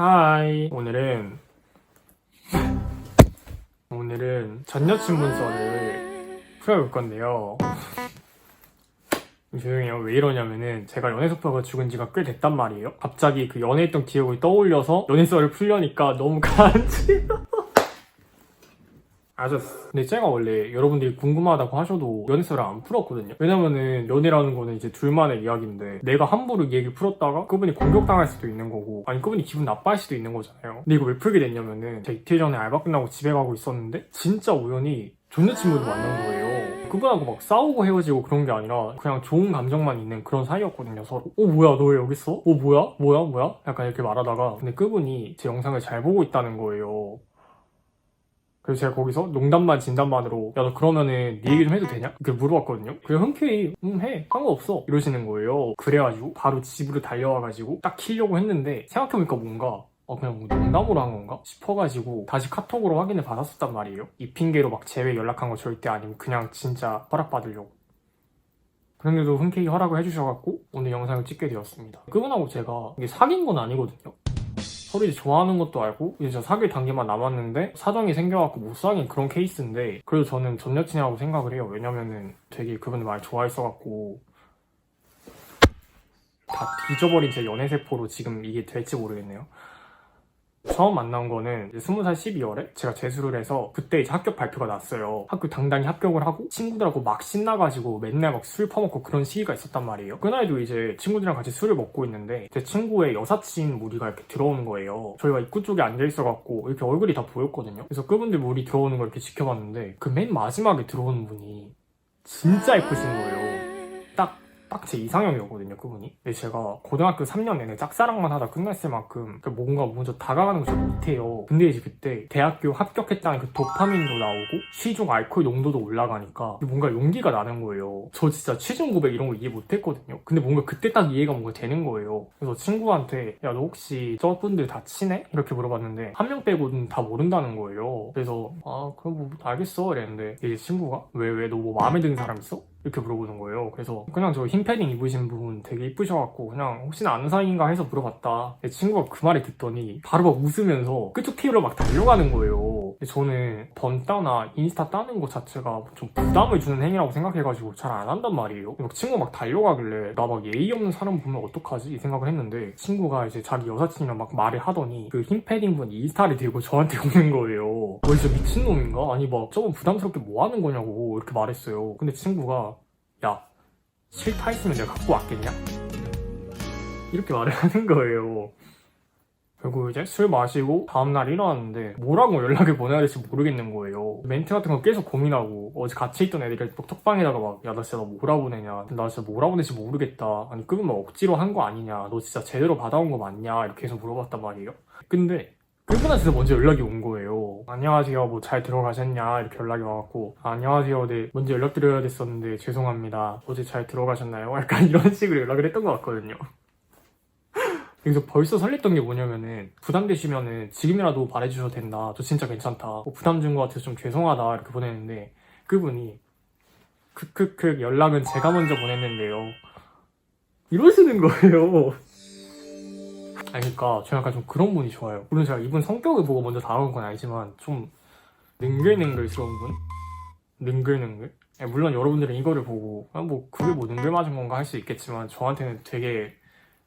하이. 오늘은 오늘은 전 여친 문서를 풀어볼 건데요. 조용히 해요. 왜 이러냐면은 제가 연애 소파가 죽은 지가 꽤 됐단 말이에요. 갑자기 그 연애했던 기억을 떠올려서 연애 썰을 풀려니까 너무 간지 아셨어. 근데 제가 원래 여러분들이 궁금하다고 하셔도 연애설을 안 풀었거든요. 왜냐면은 연애라는 거는 이제 둘만의 이야기인데 내가 함부로 이 얘기를 풀었다가 그분이 공격당할 수도 있는 거고 아니 그분이 기분 나빠할 수도 있는 거잖아요. 근데 이거 왜 풀게 됐냐면은 제가 이틀 전에 알바 끝나고 집에 가고 있었는데 진짜 우연히 전 여친분을 만난 거예요. 그분하고 막 싸우고 헤어지고 그런 게 아니라 그냥 좋은 감정만 있는 그런 사이였거든요 서로 어 뭐야 너 왜 여기 있어? 어 뭐야? 뭐야? 뭐야? 약간 이렇게 말하다가 근데 그분이 제 영상을 잘 보고 있다는 거예요 그래서 제가 거기서 농담만 진담만으로 야 너 그러면은 네 얘기 좀 해도 되냐? 이렇게 물어봤거든요. 그냥 흔쾌히 응해. 상관없어. 이러시는 거예요. 그래가지고 바로 집으로 달려와가지고 딱 키려고 했는데 생각해보니까 뭔가 어 그냥 뭐 농담으로 한 건가? 싶어가지고 다시 카톡으로 확인을 받았었단 말이에요. 이 핑계로 막 재회 연락한 거 절대 아니면 그냥 진짜 허락받으려고. 그런데도 흔쾌히 허락을 해주셔갖고 오늘 영상을 찍게 되었습니다. 그분하고 제가 이게 사귄 건 아니거든요 서로 좋아하는 것도 알고 이제 저 사귈 단계만 남았는데 사정이 생겨갖고 못 사귄 그런 케이스인데 그래도 저는 전 여친이라고 생각을 해요. 왜냐면은 되게 그분을 많이 좋아했어갖고 다 뒤져버린 제 연애세포로 지금 이게 될지 모르겠네요 처음 만난 거는 이제 20살 12월에 제가 재수를 해서 그때 이제 합격 발표가 났어요. 학교 당당히 합격을 하고 친구들하고 막 신나가지고 맨날 막 술 퍼먹고 그런 시기가 있었단 말이에요. 그날도 이제 친구들이랑 같이 술을 먹고 있는데 제 친구의 여사친 무리가 이렇게 들어오는 거예요. 저희가 입구 쪽에 앉아있어갖고 이렇게 얼굴이 다 보였거든요. 그래서 그분들 무리 들어오는 걸 이렇게 지켜봤는데 그 맨 마지막에 들어오는 분이 진짜 예쁘신 거예요. 딱딱제 이상형이었거든요, 그분이. 근데 제가 고등학교 3년 내내 짝사랑만 하다 끝났을 만큼 그 뭔가 먼저 다가가는 걸 잘 못해요. 근데 이제 그때 대학교 합격했다는 그 도파민도 나오고 시중 알코올 농도도 올라가니까 뭔가 용기가 나는 거예요. 저 진짜 취중 고백 이런 거 이해 못했거든요. 근데 뭔가 그때 딱 이해가 뭔가 되는 거예요. 그래서 친구한테 야 너 혹시 저분들 다 친해? 이렇게 물어봤는데 한 명 빼고는 다 모른다는 거예요. 그래서 아 그럼 뭐 알겠어 이랬는데 이제 친구가 왜 왜 너 뭐 마음에 드는 사람 있어? 이렇게 물어보는 거예요. 그래서 그냥 저 흰 패딩 입으신 분 되게 이쁘셔갖고 그냥 혹시나 아는 사이인가 해서 물어봤다. 내 친구가 그 말을 듣더니 바로 막 웃으면서 그쪽 테이블로 막 달려가는 거예요. 저는 번따나 인스타 따는 것 자체가 좀 부담을 주는 행위라고 생각해가지고 잘 안 한단 말이에요. 막 친구가 막 달려가길래 나 막 예의 없는 사람 보면 어떡하지? 이 생각을 했는데 친구가 이제 자기 여사친이랑 막 말을 하더니 그 흰 패딩 분 인스타를 들고 저한테 오는 거예요. 너 진짜 미친놈인가? 아니 막 저건 부담스럽게 뭐 하는 거냐고 이렇게 말했어요. 근데 친구가 야 싫다 했으면 내가 갖고 왔겠냐? 이렇게 말을 하는 거예요. 결국 이제 술 마시고 다음날 일어났는데 뭐라고 연락을 보내야 될지 모르겠는 거예요. 멘트 같은 거 계속 고민하고 어제 같이 있던 애들이 막 톡방에다가 막 야 나 진짜 너 뭐라 보내냐 나 진짜 뭐라 보낼지 모르겠다 아니 그건 뭐 억지로 한 거 아니냐 너 진짜 제대로 받아온 거 맞냐 이렇게 해서 물어봤단 말이에요. 근데 그분한테서 먼저 연락이 온 거예요. 안녕하세요, 뭐 잘 들어가셨냐 이렇게 연락이 와갖고 아, 안녕하세요, 네 먼저 연락드려야 됐었는데 죄송합니다. 어제 잘 들어가셨나요? 약간 이런 식으로 연락을 했던 것 같거든요. 그래서 벌써 설렜던 게 뭐냐면은 부담되시면은 지금이라도 말해주셔도 된다. 저 진짜 괜찮다. 뭐 부담 준 것 같아서 좀 죄송하다 이렇게 보냈는데 그분이 크크크 연락은 제가 먼저 보냈는데요. 이러시는 거예요. 아니 그니까 저 약간 좀 그런 분이 좋아요 물론 제가 이분 성격을 보고 먼저 다가온 건 아니지만 좀 능글능글스러운 분? 능글능글? 물론 여러분들은 이거를 보고 아, 뭐 그게 뭐 능글 맞은 건가 할 수 있겠지만 저한테는 되게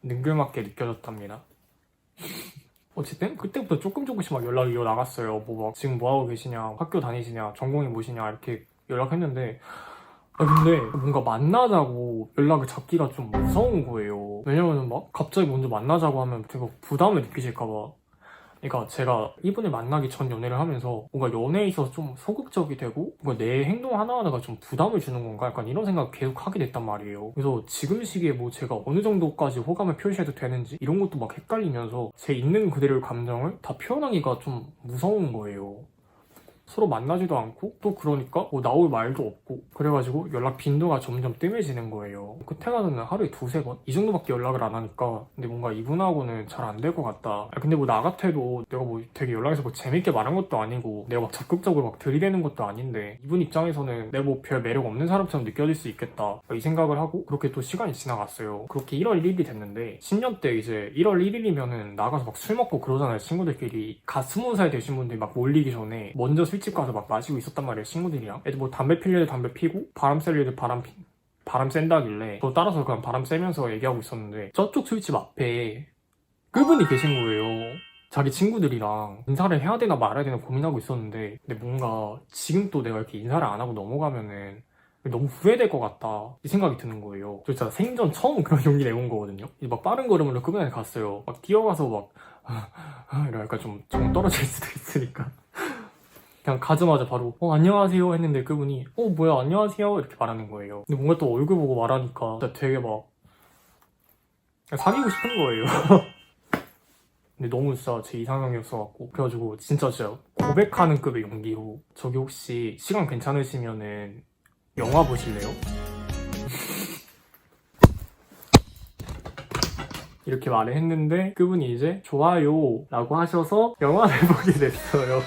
능글맞게 느껴졌답니다 어쨌든 그때부터 조금 조금씩 막 연락이 이어나갔어요 뭐 막 지금 뭐하고 계시냐 학교 다니시냐 전공이 뭐시냐 이렇게 연락했는데 아 근데 뭔가 만나자고 연락을 잡기가 좀 무서운 거예요. 왜냐면은 막 갑자기 먼저 만나자고 하면 되게 부담을 느끼실까봐. 그러니까 제가 이분을 만나기 전 연애를 하면서 뭔가 연애에 있어서 좀 소극적이 되고 뭔가 내 행동 하나하나가 좀 부담을 주는 건가 약간 이런 생각 계속 하게 됐단 말이에요. 그래서 지금 시기에 뭐 제가 어느 정도까지 호감을 표시해도 되는지 이런 것도 막 헷갈리면서 제 있는 그대로의 감정을 다 표현하기가 좀 무서운 거예요. 서로 만나지도 않고 또 그러니까 뭐 나올 말도 없고 그래가지고 연락 빈도가 점점 뜸해지는 거예요. 가서는 하루에 두세 번? 이 정도밖에 연락을 안 하니까 근데 뭔가 이분하고는 잘 안 될 것 같다. 아, 근데 뭐 나 같아도 내가 뭐 되게 연락해서 뭐 재밌게 말한 것도 아니고 내가 막 적극적으로 막 들이대는 것도 아닌데 이분 입장에서는 내뭐별 매력 없는 사람처럼 느껴질 수 있겠다. 이 생각을 하고 그렇게 또 시간이 지나갔어요. 그렇게 1월 1일이 됐는데 10년 때 이제 1월 1일이면은 나가서 막 술 먹고 그러잖아요. 친구들끼리 갓 20살 되신 분들이 막 몰리기 전에 먼저 술집 가서 막 마시고 있었단 말이에요. 친구들이랑. 애들 뭐 담배 필 일들 담배 피고 바람 쐴 일들 바람 피 바람 쐰다길래 저 따라서 그냥 바람 쐬면서 얘기하고 있었는데 저쪽 술집 앞에 그분이 계신 거예요. 자기 친구들이랑 인사를 해야 되나 말아야 되나 고민하고 있었는데 근데 뭔가 지금 또 내가 이렇게 인사를 안 하고 넘어가면은 너무 후회될 것 같다 이 생각이 드는 거예요. 저 진짜 생전 처음 그런 용기 내본 거거든요. 이제 막 빠른 걸음으로 그분한테 갔어요. 막 뛰어가서 막 이러니까 좀, 좀 떨어질 수도 있으니까 그냥 가자마자 바로 어 안녕하세요 했는데 그분이 어 뭐야 안녕하세요 이렇게 말하는 거예요. 근데 뭔가 또 얼굴 보고 말하니까 진짜 되게 막 사귀고 싶은 거예요. 근데 너무 진짜 제 이상형이었어갖고 그래가지고 진짜 진짜 고백하는 급의 용기로 저기 혹시 시간 괜찮으시면은 영화 보실래요? 이렇게 말을 했는데 그분이 이제 좋아요 라고 하셔서 영화를 보게 됐어요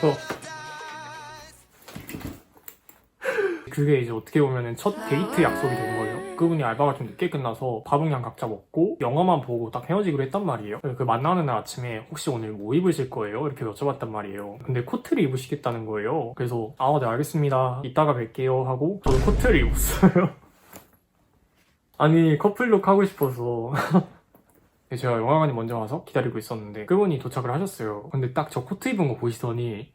그게 이제 어떻게 보면은 첫 데이트 약속이 된 거예요. 그분이 알바가 좀 늦게 끝나서 밥은 그냥 각자 먹고 영화만 보고 딱 헤어지기로 했단 말이에요. 그 만나는 날 아침에 혹시 오늘 뭐 입으실 거예요? 이렇게 여쭤봤단 말이에요. 근데 코트를 입으시겠다는 거예요. 그래서 아, 네 알겠습니다. 이따가 뵐게요 하고 저도 코트를 입었어요. 아니 커플룩 하고 싶어서 네, 제가 영화관에 먼저 와서 기다리고 있었는데 그분이 도착을 하셨어요. 근데 딱 저 코트 입은 거 보시더니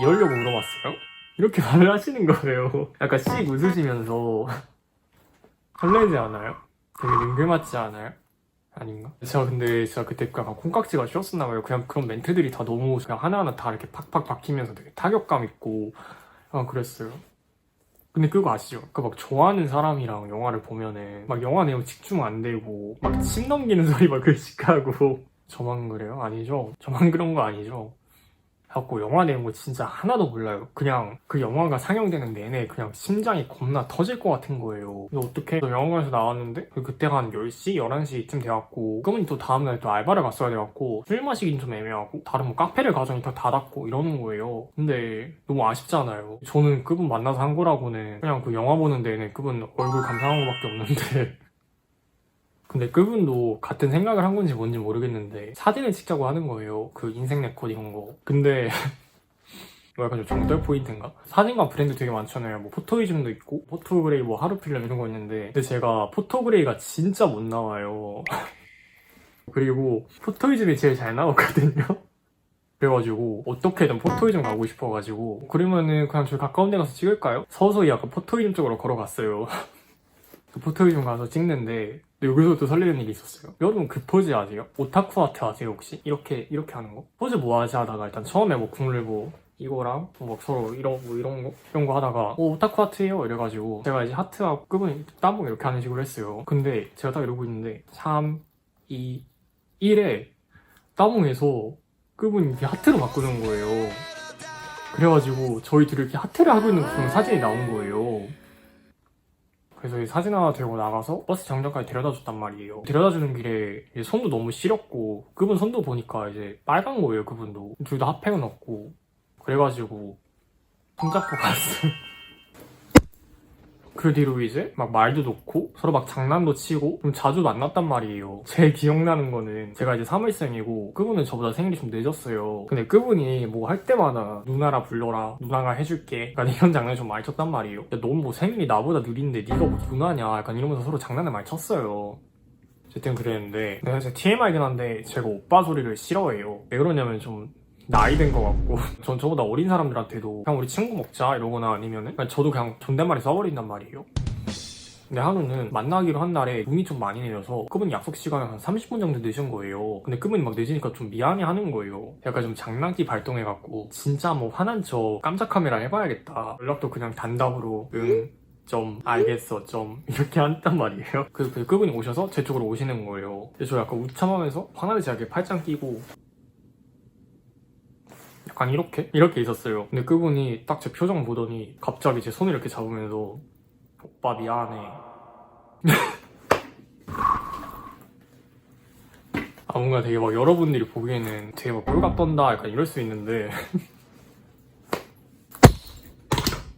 이러려고 물어봤어요? 이렇게 말을 하시는 거예요. 약간 씩 웃으시면서 설레지 않아요? 되게 능글맞지 않아요? 아닌가? 제가 근데 진짜 그때 약간 콩깍지가 쉬었었나 봐요. 그냥 그런 멘트들이 다 너무 그냥 하나하나 다 이렇게 팍팍 박히면서 되게 타격감 있고 약간 그랬어요. 근데 그거 아시죠? 그 막 좋아하는 사람이랑 영화를 보면은 막 영화 내용 집중 안 되고 막 침 넘기는 소리 막 글씩 하고 저만 그래요? 아니죠? 저만 그런 거 아니죠? 갖고 영화 내용을 진짜 하나도 몰라요. 그냥 그 영화가 상영되는 내내 그냥 심장이 겁나 터질 것 같은 거예요. 어떻게 영화관에서 나왔는데 그 그때가 한 10시, 11시쯤 돼갖고 그러면 또 다음날 또 알바를 갔어야 돼갖고 술 마시긴 좀 애매하고 다른 뭐 카페를 가자니 다 닫았고 이러는 거예요. 근데 너무 아쉽잖아요. 저는 그분 만나서 한 거라고는 그냥 그 영화 보는 데는 그분 얼굴 감상한 거밖에 없는데 근데 그분도 같은 생각을 한 건지 뭔지 모르겠는데 사진을 찍자고 하는 거예요. 그 인생 네컷 이런 거. 근데 뭐 약간 좀 정떨 포인트인가? 사진관 브랜드 되게 많잖아요. 뭐 포토이즘도 있고 포토그레이 뭐 하루필름 이런 거 있는데 근데 제가 포토그레이가 진짜 못 나와요. 그리고 포토이즘이 제일 잘 나왔거든요. 그래가지고 어떻게든 포토이즘 가고 싶어가지고 그러면은 그냥 저희 가까운 데 가서 찍을까요? 서서히 약간 포토이즘 쪽으로 걸어갔어요. 그 포토이즘 가서 찍는데 여기서 또 설레는 일이 있었어요. 여러분 그 포즈 아세요? 오타쿠 아트 아세요 혹시? 이렇게 이렇게 하는 거? 포즈 뭐 하지 하다가 일단 처음에 뭐 국물 뭐 이거랑 뭐 서로 이런 뭐 이런 거 이런 거 하다가 오 오타쿠 하트예요 이래가지고 제가 이제 하트하고 그분이 따봉 이렇게 하는 식으로 했어요. 근데 제가 딱 이러고 있는데 3, 2, 1에 따봉에서 그분이 이렇게 하트로 바꾸는 거예요. 그래가지고 저희 둘이 이렇게 하트를 하고 있는 그런 사진이 나온 거예요. 그래서 이 사진 하나 들고 나가서 버스 정류장까지 데려다 줬단 말이에요. 데려다 주는 길에 손도 너무 시렸고 그분 손도 보니까 이제 빨간 거예요, 그분도. 둘 다 핫팩은 없고. 그래가지고 손잡고 갔어요. 그 뒤로 이제 막 말도 놓고 서로 막 장난도 치고 좀 자주 만났단 말이에요. 제일 기억나는 거는 제가 이제 3월생이고 그분은 저보다 생일이 좀 늦었어요. 근데 그분이 뭐 할 때마다 누나라 불러라 누나가 해줄게 약간 이런 장난을 좀 많이 쳤단 말이에요. 야, 넌뭐 생일이 나보다 느린데 네가 뭐 누나냐 약간 이러면서 서로 장난을 많이 쳤어요. 어쨌든 그랬는데 내가 진짜 TMI긴 한데 제가 오빠 소리를 싫어해요. 왜 그러냐면 좀 나이 된 것 같고. 전 저보다 어린 사람들한테도 그냥 우리 친구 먹자 이러거나 아니면은 그냥 저도 그냥 존댓말이 써버린단 말이에요. 근데 한우는 만나기로 한 날에 눈이 좀 많이 내려서 그분 약속 시간을 한 30분 정도 늦은 거예요. 근데 그분이 막 늦으니까 좀 미안해 하는 거예요. 약간 좀 장난기 발동해갖고 진짜 뭐 화난 척 깜짝 카메라 해봐야겠다. 연락도 그냥 단답으로 응 좀 알겠어 좀 이렇게 한단 말이에요. 그래서 그- 그분이 오셔서 제 쪽으로 오시는 거예요. 근데 저 약간 우참하면서 화나지 않게 팔짱 끼고 약간 이렇게 이렇게 있었어요. 근데 그분이 딱 제 표정 보더니 갑자기 제 손을 이렇게 잡으면서 오빠 미안해. 아 뭔가 되게 막 여러분들이 보기에는 되게 막 꼴값 떤다 약간 이럴 수 있는데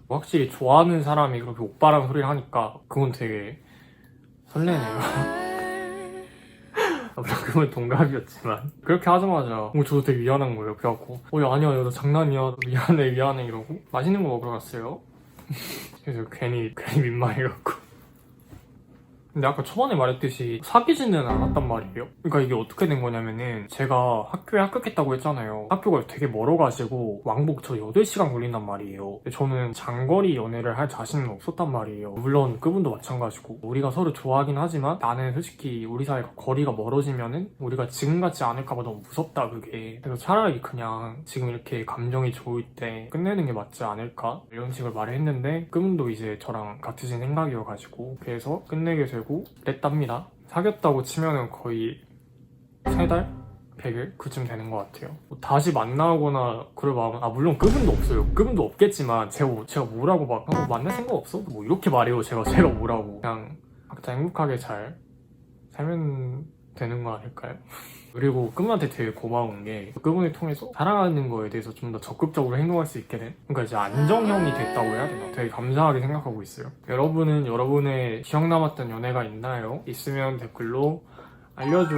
확실히 좋아하는 사람이 그렇게 오빠라는 소리를 하니까 그건 되게 설레네요. 아, 물론 그건 동갑이었지만 그렇게 하자마자 어, 저도 되게 미안한 거예요. 그래갖고 어 야, 아니야 야, 나 장난이야 미안해 미안해 이러고 맛있는 거 먹으러 갔어요. 그래서 괜히 괜히 민망해갖고 근데 아까 초반에 말했듯이 사귀지는 않았단 말이에요. 그러니까 이게 어떻게 된 거냐면은 제가 학교에 합격했다고 했잖아요. 학교가 되게 멀어가지고 왕복 저 8시간 걸린단 말이에요. 저는 장거리 연애를 할 자신은 없었단 말이에요. 물론 그분도 마찬가지고 우리가 서로 좋아하긴 하지만 나는 솔직히 우리 사이가 거리가 멀어지면은 우리가 지금 같지 않을까봐 너무 무섭다 그게. 그래서 차라리 그냥 지금 이렇게 감정이 좋을 때 끝내는 게 맞지 않을까 이런 식으로 말을 했는데 그분도 이제 저랑 같으신 생각이어가지고 그래서 끝내게 되고 그랬답니다. 사귀었다고 치면은 거의 세 달? 100일? 그쯤 되는 것 같아요. 뭐 다시 만나거나 그럴 마음은, 아, 물론 그분도 없어요. 그분도 없겠지만, 제가, 뭐- 제가 뭐라고 막, 어, 만날 생각 없어? 뭐 이렇게 말해요. 제가, 제가 뭐라고. 그냥, 각자 행복하게 잘 살면 되는 거 아닐까요? 그리고 그분한테 되게 고마운 게 그분을 통해서 사랑하는 거에 대해서 좀 더 적극적으로 행동할 수 있게 된 그러니까 이제 안정형이 됐다고 해야 되나? 되게 감사하게 생각하고 있어요. 여러분은 여러분의 기억 남았던 연애가 있나요? 있으면 댓글로 알려줘